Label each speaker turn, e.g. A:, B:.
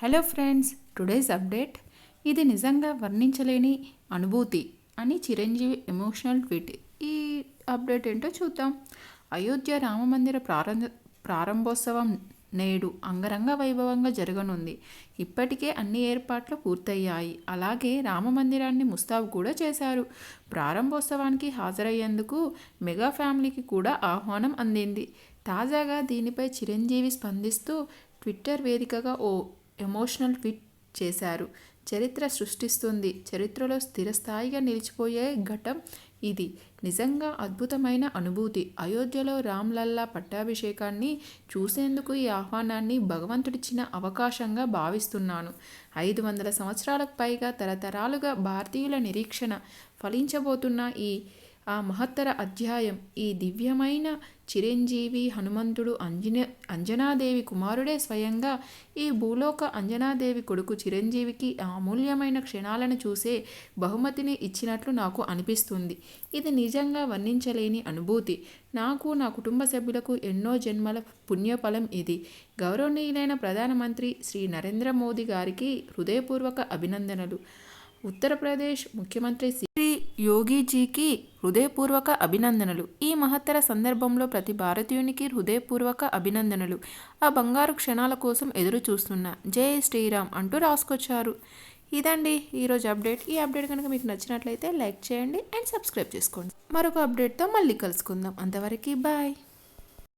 A: Hello friends today's update. ఇది నిజంగా వర్ణించలేని అనుభూతి అని చిరంజీవి ఎమోషనల్ ట్వీట్. ఈ అప్డేట్ ఏంటో చూద్దాం. అయోధ్య రామమందిర ప్రారంభ ప్రారంభోత్సవం నేడు అంగరంగ వైభవంగా జరగనుంది. ఇప్పటికే అన్ని ఏర్పాట్లు పూర్తయ్యాయి. అలాగే రామమందిరాన్ని ముస్తాబు కూడా చేశారు. ప్రారంభోత్సవానికి హాజరయ్యేందుకు మెగా ఫ్యామిలీకి కూడా ఆహ్వానం అందింది. తాజాగా దీనిపై చిరంజీవి స్పందిస్తూ ట్విట్టర్ వేదికగా ఓ ఎమోషనల్ ట్వీట్ చేశారు. చరిత్ర సృష్టిస్తుంది. చరిత్రలో స్థిరస్థాయిగా నిలిచిపోయే ఘటం ఇది. నిజంగా అద్భుతమైన అనుభూతి. అయోధ్యలో రామ్లల్లా పట్టాభిషేకాన్ని చూసేందుకు ఈ ఆహ్వానాన్ని భగవంతుడిచ్చిన అవకాశంగా భావిస్తున్నాను. ఐదు వందల సంవత్సరాలకు పైగా తరతరాలుగా భారతీయుల నిరీక్షణ ఫలించబోతున్న ఈ ఆ మహత్తర అధ్యాయం. ఈ దివ్యమైన చిరంజీవి హనుమంతుడు అంజన అంజనాదేవి కుమారుడే స్వయంగా ఈ భూలోక అంజనాదేవి కొడుకు చిరంజీవికి అమూల్యమైన క్షణాలను చూసే బహుమతిని ఇచ్చినట్లు నాకు అనిపిస్తుంది. ఇది నిజంగా వర్ణించలేని అనుభూతి. నాకు నా కుటుంబ సభ్యులకు ఎన్నో జన్మల పుణ్యఫలం ఇది. గౌరవనీయులైన ప్రధానమంత్రి శ్రీ నరేంద్ర మోదీ గారికి హృదయపూర్వక అభినందనలు. ఉత్తరప్రదేశ్ ముఖ్యమంత్రి యోగిజీకి హృదయపూర్వక అభినందనలు. ఈ మహత్తర సందర్భంలో ప్రతి భారతీయునికి హృదయపూర్వక అభినందనలు. ఆ బంగారు క్షణాల కోసం ఎదురు చూస్తున్నా జై శ్రీరామ్ అంటూ రాసుకొచ్చారు. ఇదండి ఈరోజు అప్డేట్. ఈ అప్డేట్ కనుక మీకు నచ్చినట్లయితే లైక్ చేయండి అండ్ సబ్స్క్రైబ్ చేసుకోండి. మరొక అప్డేట్తో మళ్ళీ కలుసుకుందాం. అంతవరకు బాయ్.